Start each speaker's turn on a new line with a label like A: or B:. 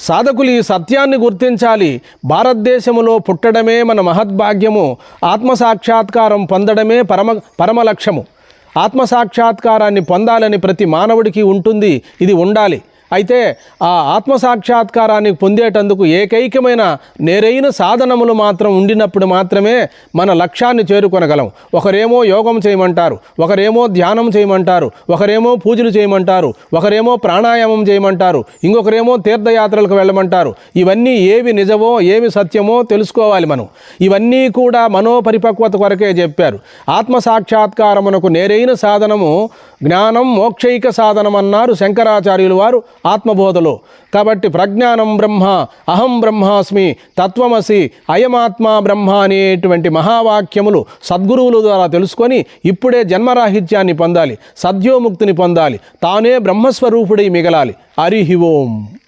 A: సాధకులు ఈ సత్యాన్ని గుర్తించాలి. భారతదేశములో పుట్టడమే మన మహద్భాగ్యము. ఆత్మసాక్షాత్కారం పొందడమే పరమ పరమ లక్ష్యము. ఆత్మసాక్షాత్కారాన్ని పొందాలని ప్రతి మానవుడికి ఉంటుంది. ఇది ఉండాలి. అయితే ఆ ఆత్మసాక్షాత్కారాన్ని పొందేటందుకు ఏకైకమైన నేరైన సాధనములు మాత్రం ఉండినప్పుడు మాత్రమే మన లక్ష్యాన్ని చేరుకొనగలం. ఒకరేమో యోగం చేయమంటారు ఒకరేమో ధ్యానం చేయమంటారు ఒకరేమో పూజలు చేయమంటారు ఒకరేమో ప్రాణాయామం చేయమంటారు ఇంకొకరేమో తీర్థయాత్రలకు వెళ్ళమంటారు. ఇవన్నీ ఏవి నిజమో ఏవి సత్యమో తెలుసుకోవాలి మనం. ఇవన్నీ కూడా మనోపరిపక్వత కొరకే చెప్పారు. ఆత్మసాక్షాత్కారమునకు నేరైన సాధనము జ్ఞానం మోక్షైక సాధనం అన్నారు శంకరాచార్యులు వారు. ఆత్మబోధలో. కాబట్టి ప్రజ్ఞానం బ్రహ్మ అహం బ్రహ్మాస్మి తత్వమసి అయమాత్మా బ్రహ్మ అనేటువంటి మహావాక్యములు సద్గురువుల ద్వారా తెలుసుకొని ఇప్పుడే జన్మరాహిత్యాన్ని పొందాలి సద్యోముక్తిని పొందాలి తానే బ్రహ్మస్వరూపుడై మిగలాలి. హరి ఓం.